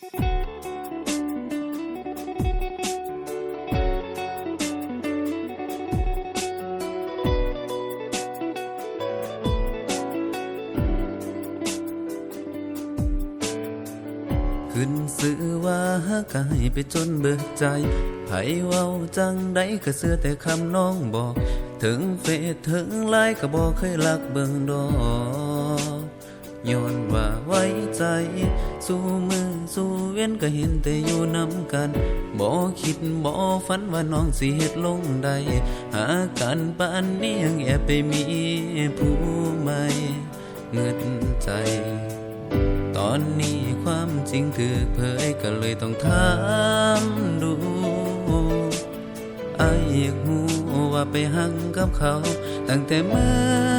ขึ้นซื้อว่าหักายไปจนเบิดใจไผเว้าจังใดก็เสื้อแต่คำน้องบอก ถึงเฟซถึงไลน์ก็บอกเคยรักเบิ่งดอก ย้อนว่าไว้ใจ สู้มือสู้เว้นก็เห็นแต่อยู่นำกันบ่คิดบ่ฝันว่าน้องสิเฮ็ดลงได้หากันปานนี้ยังแอบไปมีผู้ใหม่เงิดใจตอนนี้ความจริงถือเผยก็เลยต้องถามดูอายอยากหูว่าไปหักกับเขา ตั้งแต่เมื่อ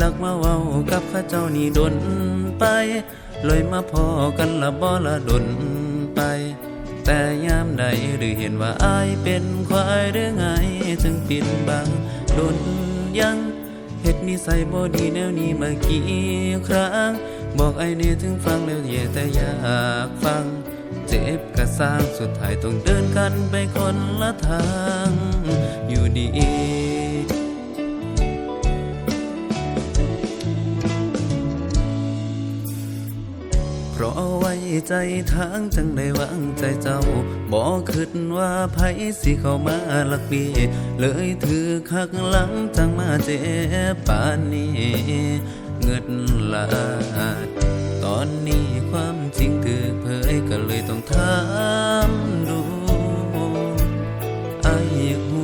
ลักมาเว้ากับข้าเจ้านี่ดนไป เลยมาพอกันละบ่ละดนไป แต่ยามใดหรือเห็นว่าอายเป็นควายหรือไงจึงปิดบังดนยังเฮ็ดนิสัยบ่ดีแนวนี้มากี่ครั้ง บอกไอ้เนี่ยถึงฟังแล้วแย่แต่อยากฟัง เจ็บกระสร้างสุดท้ายต้องเดินกันไปคนละทาง อยู่ดี ใจทางจังได้วางใจเจ้าบอกคิดว่าไผสิเข้ามาลักเบียเลยถือคักหลังจังมาเจ็บปานนี้เงิดลาดตอนนี้ความจริงถือเผยก็เลยต้องถามดูอายอยากหู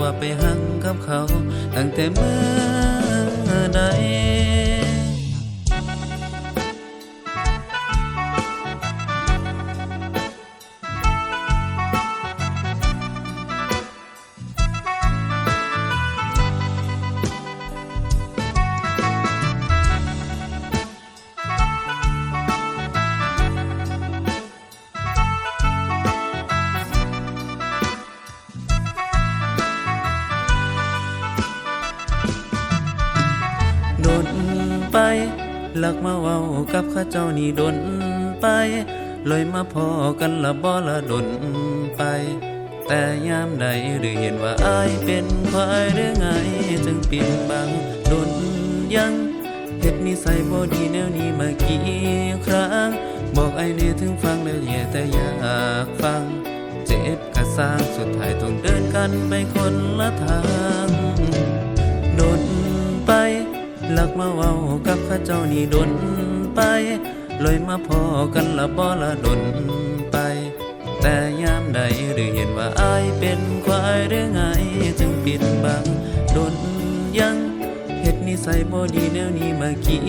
ว่าไปหักกับเขาตั้งแต่เมื่อ ลักมาเว้ากับข้าเจ้านี่ดนไปลอยมาพอกันละบ่ละดนไป แต่ยามใดหรือเห็นว่าอายเป็นควายหรือไง จึงปิดบังดนยังเฮ็ดนิสัยบ่ดีแนวนี้มากี่ครั้ง บอกไอ้เนี่ยถึงฟังแล้วแย่แต่อยากฟัง เจ็บกระสร้างสุดท้ายต้องเดินกันไปคนละทาง ลักมาเว้ากับข้าเจ้านี่โดนไปลอยมาพอกันละบ่ละโดนไป แต่ยามใดหรือเห็นว่าอายเป็นควายหรือไงจึงปิดบังโดนยังเฮ็ดนิสัยบ่ดีแนวนี้มากี่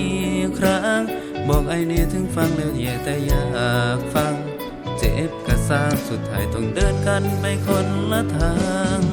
ครั้ง บอกไอ้เนี่ยถึงฟังแล้วแย่แต่อยากฟัง เจ็บกระสร้างสุดท้ายต้องเดินกันไปคนละทาง